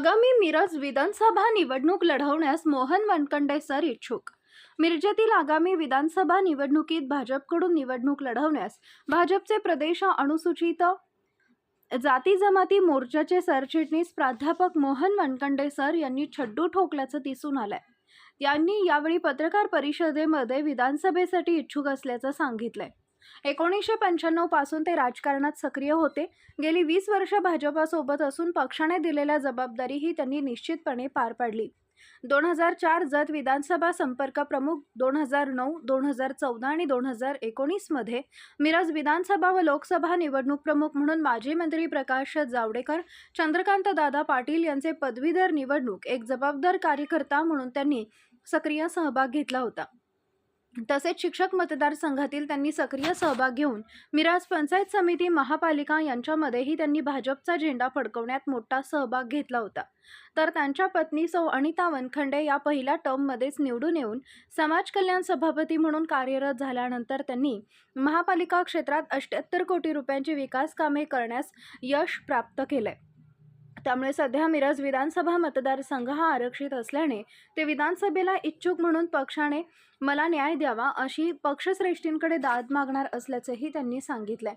आगामी मिरज विधानसभा निवडणूक लढवण्यास मोहन वनकंडे सर इच्छुक. मिरजेतील आगामी विधानसभा निवडणुकीत भाजपकडून निवडणूक लढवण्यास भाजपचे प्रदेश अनुसूचित जाती जमाती मोर्चाचे सरचिटणीस प्राध्यापक मोहन वनकंडे सर यांनी छड्डू ठोकल्याचं दिसून आलंय. त्यांनी यावेळी पत्रकार परिषदेमध्ये विधानसभेसाठी इच्छुक असल्याचं सांगितलंय. एकोणीसशे पंच्याण्णवपासून ते राजकारणात सक्रिय होते. गेली वीस वर्ष भाजपासोबत असून पक्षाने दिलेल्या जबाबदारीही त्यांनी निश्चितपणे पार पाडली. दोन हजार चार जत विधानसभा संपर्क प्रमुख दोन हजार नऊ दोन हजार चौदा आणि दोन हजार एकोणीसमध्ये मिरज विधानसभा व लोकसभा निवडणूक प्रमुख म्हणून माजी मंत्री प्रकाश जावडेकर चंद्रकांत दादा पाटील यांचे पदवीधर निवडणूक एक जबाबदार कार्यकर्ता म्हणून त्यांनी सक्रिय सहभाग घेतला होता. तसेच शिक्षक मतदारसंघातील त्यांनी सक्रिय सहभाग घेऊन मिराज पंचायत समिती महापालिका यांच्यामध्येही त्यांनी भाजपचा झेंडा फडकवण्यात मोठा सहभाग घेतला होता. तर त्यांच्या पत्नी सौ अनिता वनखंडे या पहिल्या टर्ममध्येच निवडून येऊन समाज कल्याण सभापती म्हणून कार्यरत झाल्यानंतर त्यांनी महापालिका क्षेत्रात अष्ट्याहत्तर कोटी रुपयांची विकास कामे करण्यास यश प्राप्त केलंय. त्यामुळे सध्या मिरज विधानसभा मतदारसंघ हा आरक्षित असल्याने ते विधानसभेला इच्छुक म्हणून पक्षाने मला न्याय द्यावा अशी पक्षश्रेष्ठींकडे दाद मागणार असल्याचंही त्यांनी सांगितलंय.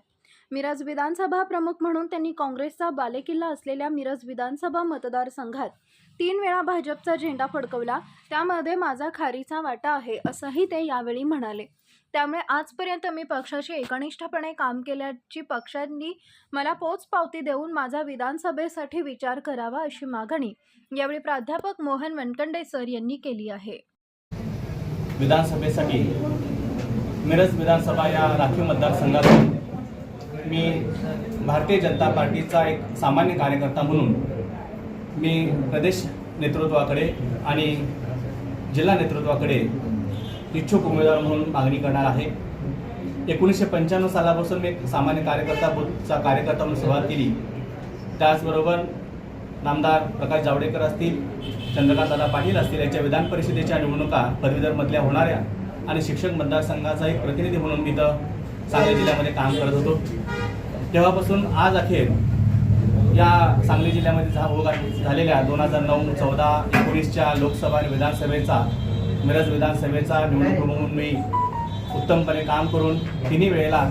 मिरज विधानसभा प्रमुख म्हणून त्यांनी काँग्रेसचा बालेकिल्ला असलेल्या मिरज विधानसभा मतदारसंघात तीन वेळा भाजपचा झेंडा फडकवला त्यामध्ये माझा खारीचा वाटा आहे असंही ते यावेळी म्हणाले. त्यामुळे आजपर्यंत मी पक्षाशी एकनिष्ठपणे काम केल्याची पक्षांनी मला पोचपावती देऊन माझा विधानसभेसाठी विचार करावा अशी मागणी यावेळी प्राध्यापक मोहन वनकंडे सर यांनी केली आहे. विधानसभेसाठी मिरज विधानसभा या राखीव मतदारसंघातून मी भारतीय जनता पार्टीचा एक सामान्य कार्यकर्ता म्हणून मी प्रदेश नेतृत्वाकडे आणि जिल्हा नेतृत्वाकडे इच्छुक उमेदवार म्हणून मागणी करणार आहे. एकोणीसशे पंच्याण्णव सालापासून मी एक सामान्य कार्यकर्ता चा कार्यकर्ता म्हणून सुरुवात केली. त्याचबरोबर नामदार प्रकाश जावडेकर असतील चंद्रकांतदादा पाटील असतील यांच्या विधान परिषदेच्या निवडणुका पदवीधरमधल्या होणाऱ्या आणि शिक्षक मतदारसंघाचा एक प्रतिनिधी म्हणून मी इथं सांगली जिल्ह्यामध्ये काम करत होतो. तेव्हापासून आज अखेर या सांगली जिल्ह्यामध्ये झा झालेल्या दोन हजार नऊ चौदा एकोणीसच्या लोकसभा आणि विधानसभेचा मिरज विधानसभेचा निवडणूक म्हणून मी उत्तमपणे काम करून तिन्ही वेळेला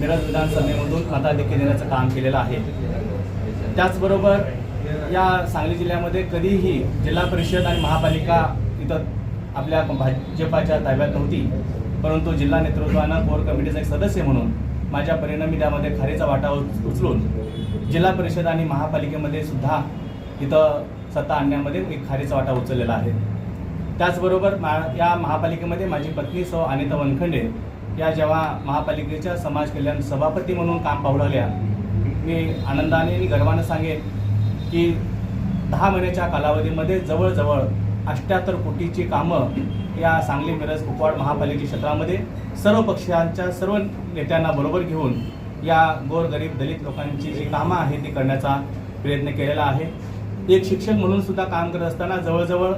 मिरज विधानसभेमधून मताधिक्य देण्याचं काम केलेलं आहे. त्याचबरोबर या सांगली जिल्ह्यामध्ये कधीही जिल्हा परिषद आणि महापालिका इथं आपल्या भाजपाच्या ताब्यात नव्हती परंतु जिल्हा नेतृत्वानं कोर कमिटीचा एक सदस्य म्हणून माझ्या परिणामी त्यामध्ये खारीचा वाटा उच- उचलून जिल्हा परिषद आणि महापालिकेमध्ये सुद्धा इथं सत्ता आणण्यामध्ये एक खारीचा वाटा उचललेला आहे. त्याचबरोबर मा या महापालिकेमध्ये माझी पत्नी सौ अनिता वनखंडे या जेव्हा महापालिकेच्या समाज कल्याण सभापती म्हणून काम पाहू लागल्या मी आनंदाने आणि गर्वानं सांगेन की दहा महिन्याच्या कालावधीमध्ये जवळजवळ अष्ट्याहत्तर कोटीची कामं या सांगली मिरज कुपवाड महापालिके क्षेत्रामध्ये सर्व पक्षांच्या सर्व नेत्यांना बरोबर घेऊन या गोरगरीब दलित लोकांची जी कामं आहे ती करण्याचा प्रयत्न केलेला आहे. एक शिक्षक म्हणून सुद्धा काम करत असताना जवळजवळ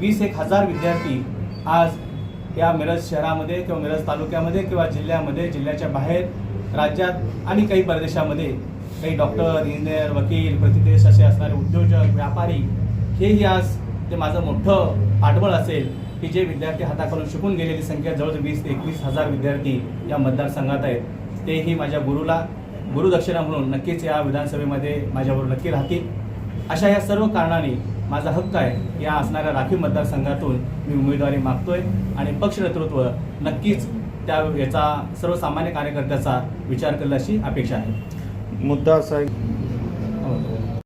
वीस एक हजार विद्यार्थी आज या मिरज शहरामध्ये किंवा मिरज तालुक्यामध्ये किंवा जिल्ह्यामध्ये जिल्ह्याच्या बाहेर राज्यात आणि काही परदेशामध्ये काही डॉक्टर इंजिनियर वकील प्रतिदेश असे असणारे उद्योजक व्यापारी हेही आज ते माझं मोठं पाठबळ असेल की जे विद्यार्थी हाताखालून शिकून गेलेली संख्या जवळजवळ वीस ते एकवीस हजार विद्यार्थी या मतदारसंघात आहेत. तेही माझ्या गुरुला गुरुदक्षिणा म्हणून नक्कीच या विधानसभेमध्ये माझ्याबरोबर नक्की राहतील. अशा या सर्व कारणाने माझा हक्क आहे. या असणाऱ्या राखीव मतदारसंघातून मी उमेदवारी मागतोय आणि पक्ष नेतृत्व नक्कीच त्या याचा सर्वसामान्य कार्यकर्त्याचा विचार करेल अशी अपेक्षा आहे. मुद्दा असा आहे.